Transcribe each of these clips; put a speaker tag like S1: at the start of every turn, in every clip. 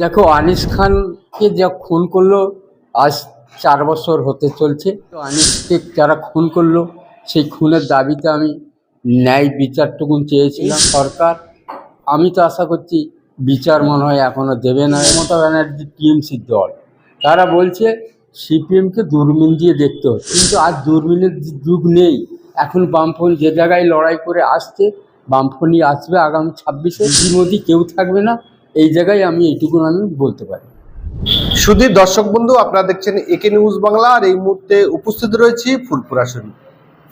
S1: দেখো, আনিস খানকে যা খুন করল, আজ চার বছর হতে চলছে। তো আনিসকে যারা খুন করল, সেই খুনের দাবিতে আমি ন্যায় বিচারটুকুন চেয়েছিলাম সরকার। আমি তো আশা করছি, বিচার মনে হয় এখনও দেবে না। মমতা ব্যানার্জি টিএমসির দল, তারা বলছে, সিপিএমকে দূরবীন দিয়ে দেখতে হচ্ছে কিন্তু আজ দূরবীনের যুগ নেই। এখন বামফ্রন্ট যে জায়গায় লড়াই করে আসছে, বামফ্রন্টই আসবে আগামী ছাব্বিশে। মোদি কেউ থাকবে না। এই জায়গায় আমি এইটুকু আমি বলতে পারি।
S2: শুধু দর্শক বন্ধু, আপনারা দেখছেন একে নিউজ বাংলা, আর এই মুহূর্তে উপস্থিত রয়েছি ফুলপুরা শরীফ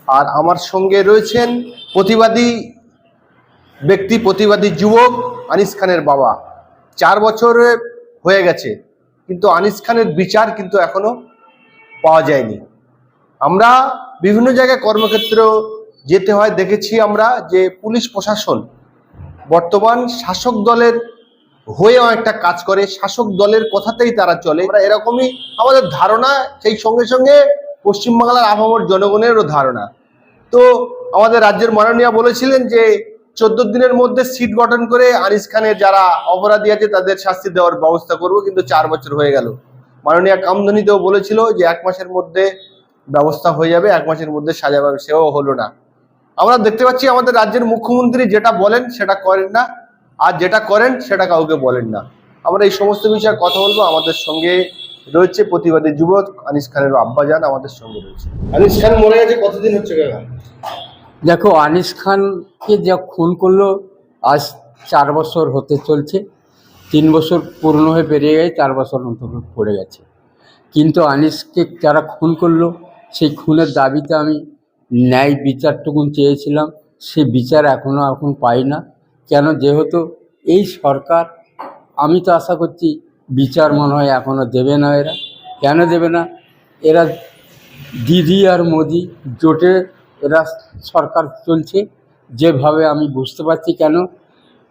S2: আর আমার সঙ্গে রয়েছেন প্রতিবাদী ব্যক্তি, প্রতিবাদী যুবক আনিস খানের বাবা। চার বছরে হয়ে গেছে, কিন্তু আনিস খানের বিচার কিন্তু এখনও পাওয়া যায়নি। আমরা বিভিন্ন জায়গায় কর্মক্ষেত্র যেতে হয়, দেখেছি আমরা যে পুলিশ প্রশাসন, বর্তমান শাসক দলের হয়ে একটা কাজ করে, শাসক দলের কথাতেই তারা চলে। আমরা এরকমই আমাদের ধারণা, সেই সঙ্গে সঙ্গে পশ্চিমবাংলার আবহাওয়ার জনগণেরও ধারণা। তো আমাদের রাজ্যের মাননীয় বলেছিলেন যে, চোদ্দ দিনের মধ্যে সিট গঠন করে আনিস খানের যারা অপরাধী আছে তাদের শাস্তি দেওয়ার ব্যবস্থা করব, কিন্তু চার বছর হয়ে গেল। মাননীয় কামধনিতেও বলেছিল যে, এক মাসের মধ্যে ব্যবস্থা হয়ে যাবে, এক মাসের মধ্যে সাজা সেও হলো না। আমরা দেখতে পাচ্ছি আমাদের রাজ্যের মুখ্যমন্ত্রী যেটা বলেন সেটা করেন না। আর যেটা করেন সেটা কাউকে বলেন না। আমরা এই সমস্ত বিষয়ে কথা বলব। আমাদের সঙ্গে রয়েছে প্রতিবাদী যুবক আনিস খানের আব্বাজান আমাদের সঙ্গে রয়েছে। আনিস খান মরে গেছে কতদিন হচ্ছে কাকা
S1: দেখো আনিস খানকে যা খুন করল আজ চার বছর হতে চলছে। তিন বছর পূর্ণ হয়ে পেরিয়ে গেছে চার বছর অন্তত পড়ে গেছে। কিন্তু আনিসকে যারা খুন করল সেই খুনের দাবিতে আমি ন্যায় বিচারটুকুন চেয়েছিলাম। সে বিচার এখনও এখন পাই না। কেন যেহেতু এই সরকার, আমি তো আশা করছি বিচার মনে হয় এখনও দেবে না এরা। কেন দেবে না? এরা দিদি আর মোদি জোটে এরা সরকার চলছে। যেভাবে আমি বুঝতে পারছি কেন,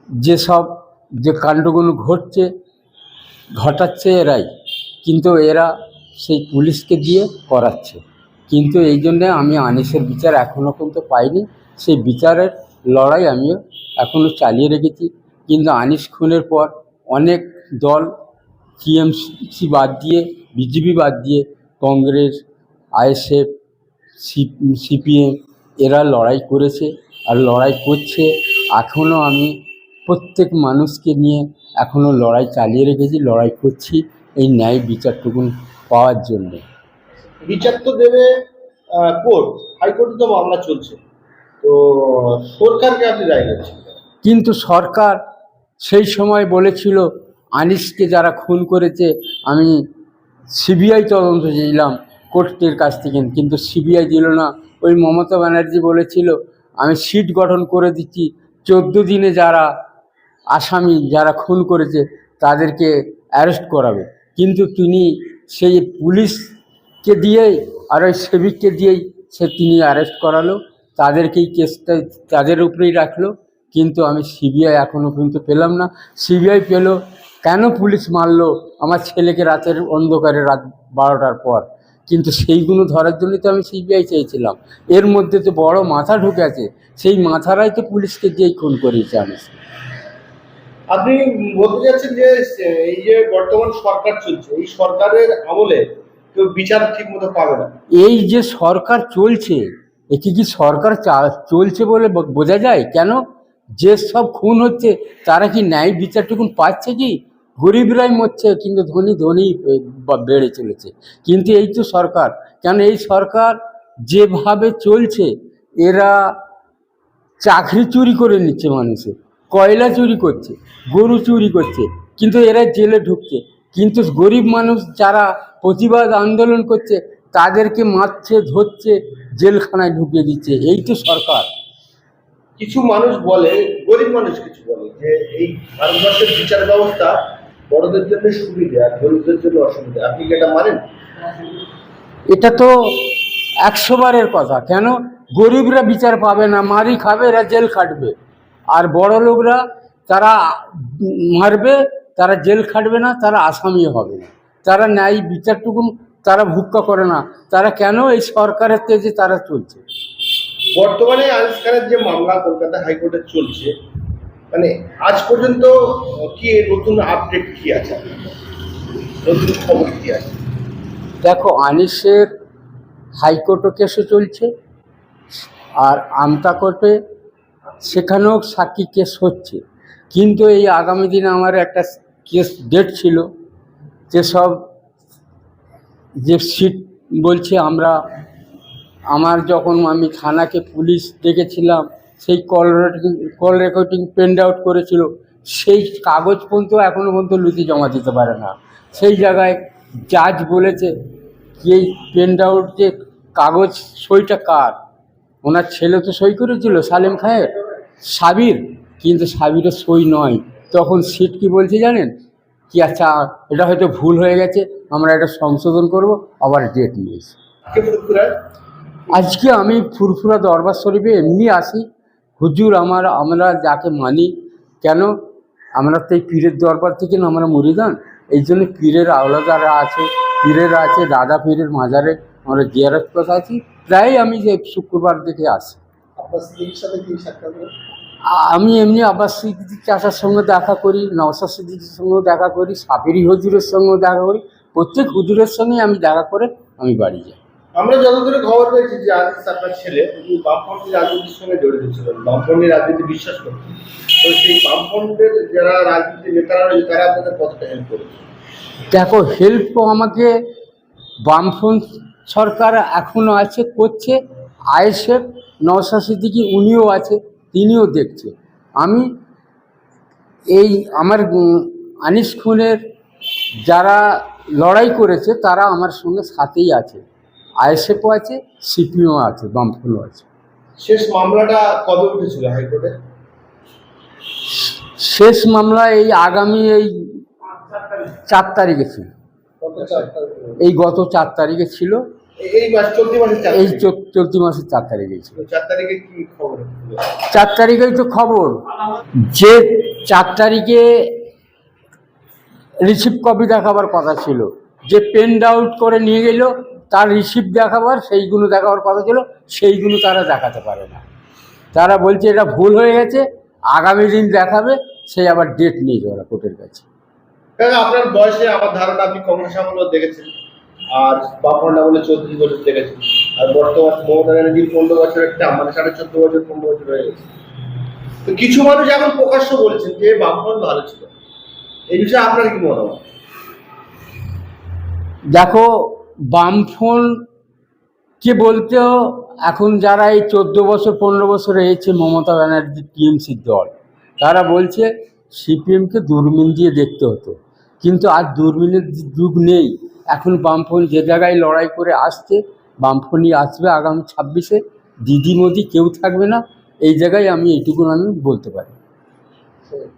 S1: যেসব যে কাণ্ডগুলো ঘটছে, ঘটাচ্ছে এরাই। কিন্তু এরা সেই পুলিশকে দিয়ে করাচ্ছে। কিন্তু এই জন্যে আমি আনিসের বিচার এখনও পর্যন্ত পাইনি। সেই বিচারের লড়াই আমিও এখনও চালিয়ে রেখেছি। কিন্তু আনিস খুনের পর অনেক দল টিএমসি বাদ দিয়ে, বিজেপি বাদ দিয়ে, কংগ্রেস, আইএসএফ সিপিএম, এরা লড়াই করেছে আর লড়াই করছে। এখনও আমি প্রত্যেক মানুষকে নিয়ে এখনও লড়াই চালিয়ে রেখেছি, লড়াই করছি এই ন্যায় বিচারটুকুন পাওয়ার জন্য।
S2: বিচার তো দেবে কোর্ট, হাইকোর্টে তো মামলা চলছে। তো রায় দিচ্ছেন?
S1: কিন্তু সরকার সেই সময় বলেছিল, আনিসকে যারা খুন করেছে, আমি সিবিআই তদন্ত চেয়েছিলাম কোর্টের কাছ থেকে। কিন্তু সিবিআই দিল না। ওই মমতা ব্যানার্জি বলেছিল, আমি সিট গঠন করে দিচ্ছি। চোদ্দ দিনে যারা আসামি, যারা খুন করেছে, তাদেরকে অ্যারেস্ট করাবে। কিন্তু তিনি সেই পুলিশকে দিয়েই আর ওই সেবিককে দিয়েই সে তিনি অ্যারেস্ট করালো। তাদেরকেই কেসটা তাদের উপরেই রাখল কিন্তু আমি সিবিআই এখনও পর্যন্ত পেলাম না। সিবিআই পেল কেন পুলিশ মারলো? আমার ছেলেকে রাতের অন্ধকারে রাত বারোটার পর। কিন্তু সেইগুলো ধরার জন্যই তো আমি সিবিআই চেয়েছিলাম। এর মধ্যে তো বড় মাথা ঢুকে আছে সেই মাথারাই তো পুলিশকে দিয়েই খুন করিয়েছে আমি।
S2: আপনি বলতে চাচ্ছেন যে এই যে বর্তমান সরকার চলছে এই সরকারের আমলে কেউ বিচার ঠিক মতো পাবে না।
S1: এই যে সরকার চলছে একে কি সরকার চলছে বলে বোঝা যায়? কেন? যে সব খুন হচ্ছে, তারা কি ন্যায় বিচারটুকুন পাচ্ছে কি? গরিবরাই মরছে, কিন্তু ধনী ধনী বেড়ে চলেছে। কিন্তু এই তো সরকার। কেন এই সরকার যেভাবে চলছে, এরা চাকরি চুরি করে নিচ্ছে মানুষের কয়লা চুরি করছে, গরু চুরি করছে, কিন্তু এরা জেলে ঢুকছে। কিন্তু গরিব মানুষ যারা প্রতিবাদ আন্দোলন করছে তাদেরকে মারছে ধরছে জেলখানায় ঢুকিয়ে দিচ্ছে। এই তো সরকার।
S2: কিছু মানুষ বলে গরিব মানুষ কিছু বলে যে এই ভারতবর্ষের বিচার ব্যবস্থা বড়দের জন্য সুবিধা আর গরিবদের জন্য অসুবিধা। আপনি কি এটা মানেন?
S1: এটা তো একশো বারের কথা। কেন? গরিবরা বিচার পাবে না মারি খাবে এরা জেল খাটবে। আর বড় লোকরা তারা মারবে তারা জেল খাটবে না তারা আসামি হবে না। তারা ন্যায় বিচারটুকুন তারা ভুক্কা করে না। তারা কেন এই সরকারের তেজে তারা চলছে?
S2: বর্তমানে খানের যে মামলা কলকাতা হাইকোর্টে চলছে মানে আজ পর্যন্ত কি নতুন আপডেট কি আছে? নতুন খবর কি আছে?
S1: দেখো আনিসের হাইকোর্টও কেসে চলছে আর আমতা কোর্টে সেখানেও সাক্ষী কেস হচ্ছে। কিন্তু এই আগামী দিনে আমার একটা কেস ডেট ছিল যেসব যে সিট বলছে আমরা, আমার যখন আমি থানাকে পুলিশ ডেকেছিলাম সেই call recording call recording print out করেছিল, সেই কাগজ পর্যন্ত এখনও পর্যন্ত লুচি জমা দিতে পারে না। সেই জায়গায় জাজ বলেছে এই প্রিন্ট আউট যে কাগজ সইটা কার? ওনার ছেলে তো সই করেছিল, সালেম খায়ের, সাবির। কিন্তু সাবিরের সই নয়। তখন সিট কি বলছে জানেন? কি আচ্ছা এটা হয়তো ভুল হয়ে গেছে আমরা এটা সংশোধন করব আবার ডেট নিয়েছি আজকে আমি ফুরফুরা দরবার শরীফে এমনি আসি হুজুর আমার আমরা যাকে মানি কেন? আমরা তো এই পীরের দরবার থেকে না আমরা মরিদান এই জন্য পীরের আওলাদারা আছে পীরেরা আছে দাদা পীরের মাজারে আমরা জিয়ারত কথা আছি প্রায় আমি যে শুক্রবার থেকে আসি।
S2: আপনার সাথে কি সাক্ষাৎ
S1: আমি এমনি আব্বাস সিদ্দিক চাচার সঙ্গে দেখা করি নওসাদ সিদ্দিকের সঙ্গেও দেখা করি সাপেরি হুজুরের সঙ্গেও দেখা করি। প্রত্যেক হুজুরের সঙ্গে আমি দেখা করে আমি বাড়ি যাই।
S2: আমরা যতদূর খবর পেয়েছি যে আজিজ আপনার ছেলে উনি বামপন্থী রাজনীতির সঙ্গে জড়িত ছিলেন বামপন্থী রাজনীতি বিশ্বাস করতেন। তো সেই বামপন্থের যারা রাজনীতি নেতারা রয়েছে তারা আপনাদের কতটা হেল্প করেছে।
S1: দেখো হেল্প আমাকে বামফ্রন্ট সরকার এখনও আছে করছে আইএসএফ নওশা সিদ্দিকি উনিও আছে। তিনিও দেখছে। আমি এই আমার আনিস খুনের যারা লড়াই করেছে তারা আমার সঙ্গে সাথেই আছে। আইএসএফও আছে সিপিও আছে বামফ্রন্টও আছে।
S2: শেষ মামলাটা কবে উঠেছিল হাইকোর্টে?
S1: শেষ মামলা এই আগামী এই চার তারিখে ছিল? এই গত চার তারিখে ছিল।
S2: এই- মাস চলতি মাসের চার
S1: এই চলতি মাসের চার তারিখে
S2: চার তারিখে কি খবর?
S1: চার তারিখেই তো খবর। যে চার তারিখে রিসিপ্ট কপি দেখাবার কথা ছিল যে পেন আউট করে নিয়ে গেল তার রিসিপ্ট দেখাবার সেইগুলো দেখাবার কথা ছিল সেইগুলো তারা দেখাতে পারে না। তারা বলছে এটা ভুল হয়ে গেছে আগামী দিন দেখাবে সেই আবার ডেট নিয়ে যাবে কোর্টের কাছে।
S2: আপনার বয়সে আমার ধারণা আপনি কংগ্রেস আমলও দেখেছেন। আর বাপন আমলে চৌত্রিশ বছর দেখেছেন আর বর্তমান মমতা ব্যানার্জির পনেরো বছর একটা মানে সাড়ে চোদ্দ বছর, পনেরো বছর হয়ে গেছে। তো কিছু মানুষ এখন প্রকাশ্য বলছেন যে বামপন ভালো ছিল। এই বিষয়ে আপনার কি মতামত?
S1: দেখো বামফোন কে বলতেও এখন যারা এই চোদ্দ বছর, পনেরো বছর রয়েছে মমতা ব্যানার্জি টিএমসির দল, তারা বলছে সিপিএমকে দূরবীন দিয়ে দেখতে হতো। কিন্তু আজ দূরবীনের যুগ নেই। এখন বামফোন যে জায়গায় লড়াই করে আসছে বামফোনই আসবে আগামী ছাব্বিশে। দিদি মোদি কেউ থাকবে না, এই জায়গায় আমি এইটুকু আমি বলতে পারি।